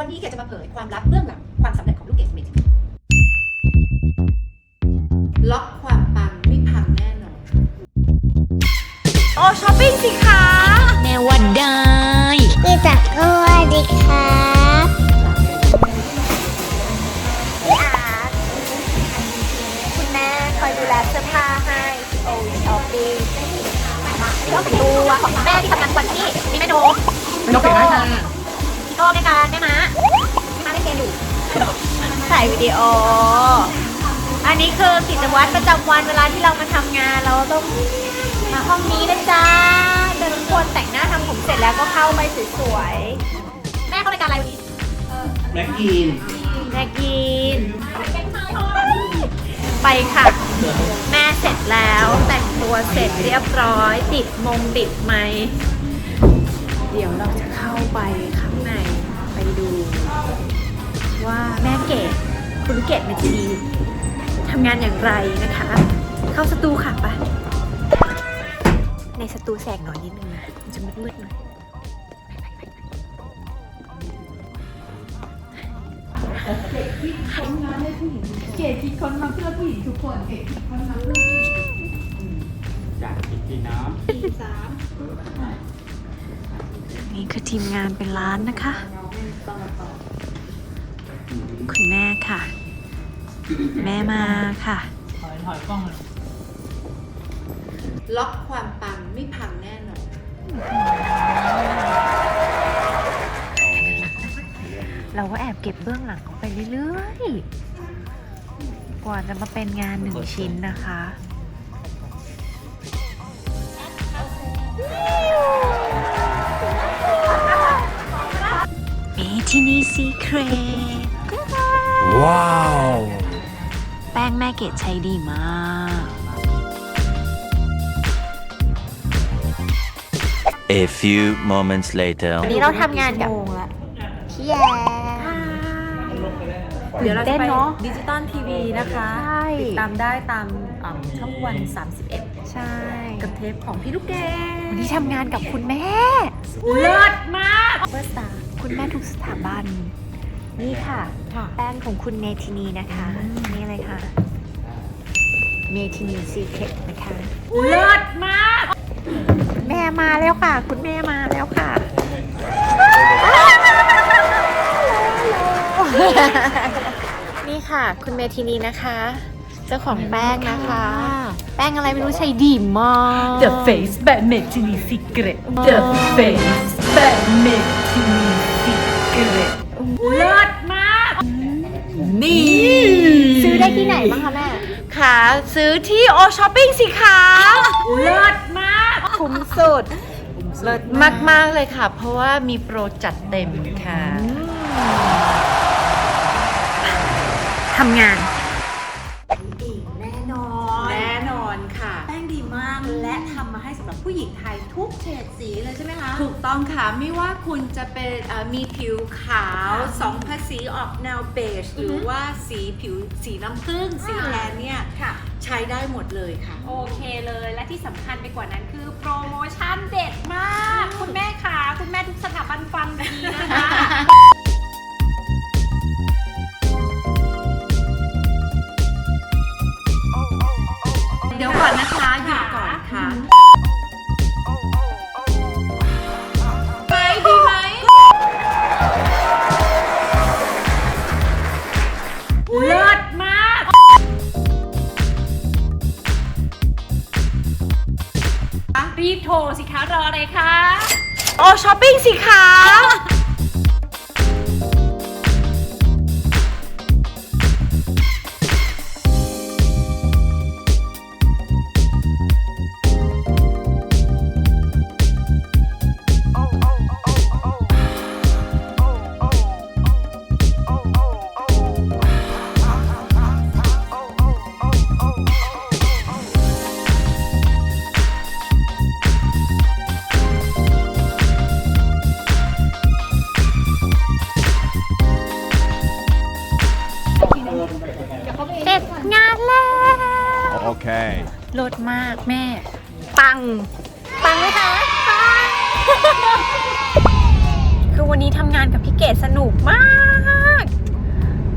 วันนี้เกดจะมาเผยความลับเบื้องหลังความสำเร็จของลูกเกดสมิธล็อกความปังไม่พังแน่นอน โอ้ช้อปปิ้งสิคะแม่ว่าได้พี่จักรก็สวัสดีครับพี่อาร์ตคุณแม่คอยดูแลเสื้อผ้าให้ที่โอช้อปปิ้งก็ดูอะของแม่ที่ทำงานวันนี้มีแม่โดม นกเป็นไรคะพี่โก้ในการแม่ม้าแม่ม้าเล่นเกมอยู่ถ่ายวิดีโอ อันนี้คือกิจวัตรประจำวันเวลาที่เรามาทำงานเราต้องมาห้องนี้นะจ๊ะเดินทุกคนแต่งหน้าทำผมเสร็จแล้วก็เข้าไปสวยๆ แม่เข้ารายการอะไรวันนี้แม็กกีนแม่กิน ไปค่ะ แม่เสร็จแล้วแต่งตัวเสร็จเรียบร้อย ติดมงติดไหม เดี๋ยวเราจะเข้าไปข้างในไป ดูว่าแม่เกดคุณลูกเกดเมทีทำงานอย่างไรนะคะ เข้าสตูค่ะปะในสตูแสงหน่อยนิดนึงนะมันจะมืดๆหน่อยเกดคิดค้นมาให้ผู้หญิงเกดคิดค้นมาเพื่อผู้หญิงทุกคนเกดคิดค้นมาเพื่อจากคิดนะำนี่คือทีมงานเป็นล้านนะคะ คุณแม่ค่ะ แม่มาค่ะล็อกความปังไม่พังแน่นอนเราก็แอบเก็บเบื้องหลังออกไปเรื่อยๆ กว่าจะมาเป็นงานหนึ่งชิ้นนะคะ ทินีซีเครตำว้าว แป้งแม่เกดใช้ดีมาก A few moments later. วันนี้เราทำงานกับพี่แย่เดี๋ยวเราจะไปตื่นเต้นเนอะดิจิตอลทีวีนะคะใช่ติดตามได้ตามอ่ำช่องวัน 31 ใช่ กับเทปของพี่ลูกแกวันนี้ทำงานกับคุณแม่ เลิศมากเบอร์สตาร์ คุณแม่ทุกสถาบัน นี่ค่ะ แป้งของคุณเมทินีนะคะนี่เลยค่ะเมทินีซีเคร็นะคะ เลิศมาก แม่มาแล้วค่ะ คุณแม่มาแล้วค่ะนี่ค่ะ คุณเมทินีนะคะ เจ้าของแป้งนะคะ แป้งอะไรไม่รู้ใช้ดีมาก The Face แบบ Medicine Secret The Face แบบ Medicine Secret เลิศมาก นี่ซื้อได้ที่ไหนบ้างคะแม่ ค่ะ ซื้อที่โอช้อปปิ้งสิคะเลิศมากคุ้มสุดเลิศมากมากๆเลยค่ะ เพราะว่ามีโปรจัดเต็มค่ะ ทำงาน ทยทุกเฉดสีเลยใช่ไหมคะ ถูกต้องค่ะ ไม่ว่าคุณจะเป็นเอ่อมีผิวขาวสองภาษีออกแนวเบจหรือว่าสีผิวสีน้ำผึ้งสีแทนเนี่ย ค่ะ ใช้ได้หมดเลยค่ะ โอเคเลยและที่สำคัญไปกว่านั้นคือโปรโมชั่นเด็ดมาก คุณแม่ขาคุณแม่ทุกสถาบันฟังดีนะคะ รีบโทรสิคะรออะไรคะ โอช้อปปิ้งสิคะ งานแล้ว Okay. ลดมากแม่ ปัง ปังไหมคะปัง คือวันนี้ทำงานกับพี่เกดสนุกมาก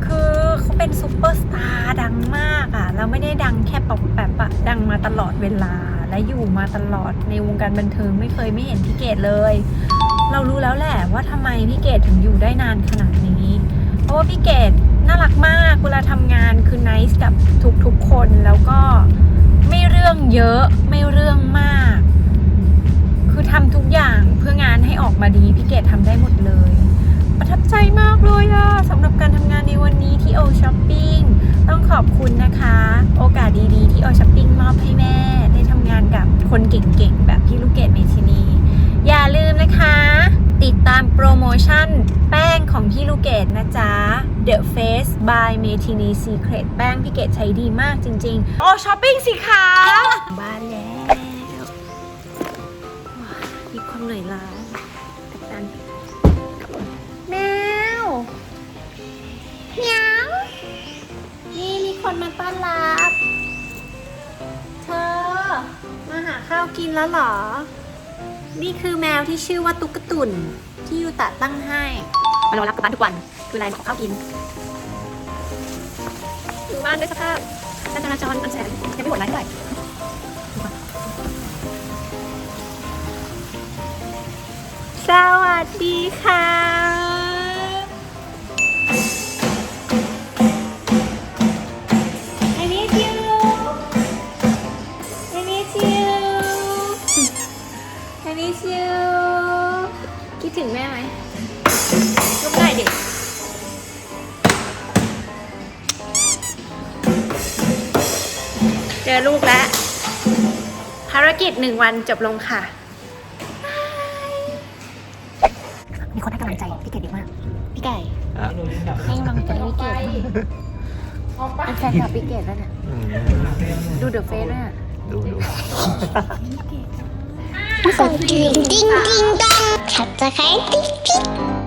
คือเขาเป็นซูเปอร์สตาร์ดังมากอะ่ะแล้วไม่ได้ดังแค่ปอบแบบอะดังมาตลอดเวลา และอยู่มาตลอดในวงการบันเทิงไม่เคยไม่เห็นพี่เกดเลย เรารู้แล้วแหละว่าทำไมพี่เกดถึงอยู่ได้นานขนาดนี้ เพราะว่าพี่เกดน่ารักมาก เวลาทำงานคือ n น c e กับทุกๆคนแล้วก็ไม่เรื่องเยอะไม่เรื่องมาก คือทำทุกอย่างเพื่องานให้ออกมาดีพี่เกดทำได้หมดเลย ประทับใจมากเลยอะสำหรับการทำงานในวันนี้ที่โอช้อปปิ้งต้องขอบคุณนะคะ โอกาสดีๆ ที่โอช้อปปิ้งมอบให้แม่ ได้ทำงานกับคนเก่งๆ แบบพี่ลูกเกดเมทินี อย่าลืมนะคะ ติดตามโปรโมชั่น พี่ลูกเกดนะจ๊ะ The Face by m e t i n i Secret แป้งพี่เกดใช้ดีมากจริง ๆ โอช้อปปิ้งสิคะบ้านแล้วว้าวมีความเหนื่อยล้ากับการแมวเหมียวนี่มีคนมาต้อนรับ เธอ มาหาข้าวกินแล้วเหรอ นี่คือแมวที่ชื่อว่าตุ๊กตุ่นที่ยูตะตั้งให้ มารอรับกลับบ้านทุกวัน คืออะไรขอข้าวกินถึงบ้านด้วยสภาพการจราจรอันแสนยังไม่หมดร้ายเท่าไหร่สวัสดีค่ะ I need you I need you I need you คิดถึงแม่ไหม ด็เจอลูกแล้ว ภารกิจหนึ่งวันจบลงค่ะ มีคนให้กำลังใจพี่เกดดีมาก พี่ไก่ให้กำลังใจพี่เกดอันแฟนคลับพี่เกดแล้วเนี่ยดูเดอะเฟสด้วยะดูดูดิ่งดิ่งดิ้งดองขับจะใครติ๊กติ๊ก